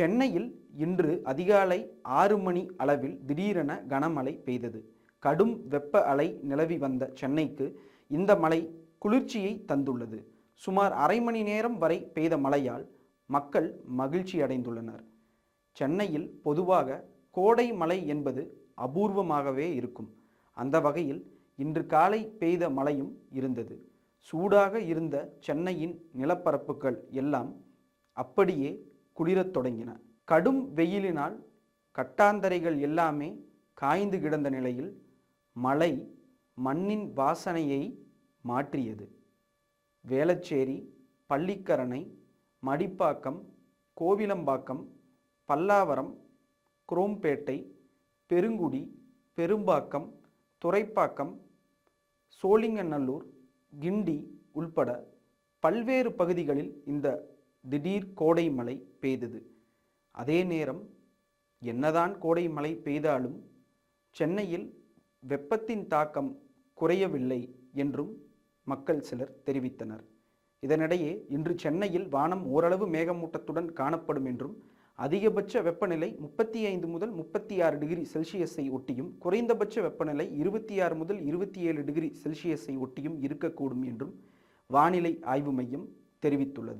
சென்னையில் இன்று அதிகாலை ஆறு மணி அளவில் திடீரென கனமழை பெய்தது. கடும் வெப்ப அலை நிலவி வந்த சென்னைக்கு இந்த மழை குளிர்ச்சியை தந்துள்ளது. சுமார் அரை மணி நேரம் வரை பெய்த மழையால் மக்கள் மகிழ்ச்சி அடைந்துள்ளனர். சென்னையில் பொதுவாக கோடை மழை என்பது அபூர்வமாகவே இருக்கும். அந்த வகையில் இன்று காலை பெய்த மழையும் இருந்தது. சூடாக இருந்த சென்னையின் நிலப்பரப்புகள் எல்லாம் அப்படியே குளிரத் தொடங்கின. கடும் வெயிலினால் கட்டாந்தரைகள் எல்லாமே காய்ந்து கிடந்த நிலையில் மழை மண்ணின் வாசனையை மாற்றியது. வேளச்சேரி பள்ளிக்கரணை மடிப்பாக்கம் கோவிலம்பாக்கம் பல்லாவரம் குரோம்பேட்டை பெருங்குடி பெரும்பாக்கம் துறைப்பாக்கம் சோழிங்கநல்லூர் கிண்டி உள்பட பல்வேறு பகுதிகளில் இந்த திடீர் கோடை மழை பெய்தது. அதே நேரம் என்னதான் கோடை மழை பெய்தாலும் சென்னையில் வெப்பத்தின் தாக்கம் குறையவில்லை என்றும் மக்கள் சிலர் தெரிவித்தனர். இதனிடையே இன்று சென்னையில் வானம் ஓரளவு மேகமூட்டத்துடன் காணப்படும் என்றும் அதிகபட்ச வெப்பநிலை முப்பத்தி ஐந்து முதல் முப்பத்தி ஆறு டிகிரி செல்சியஸை ஒட்டியும் குறைந்தபட்ச வெப்பநிலை இருபத்தி ஆறு முதல் இருபத்தி ஏழு டிகிரி செல்சியஸை ஒட்டியும் இருக்கக்கூடும் என்றும் வானிலை ஆய்வு மையம் தெரிவித்துள்ளது.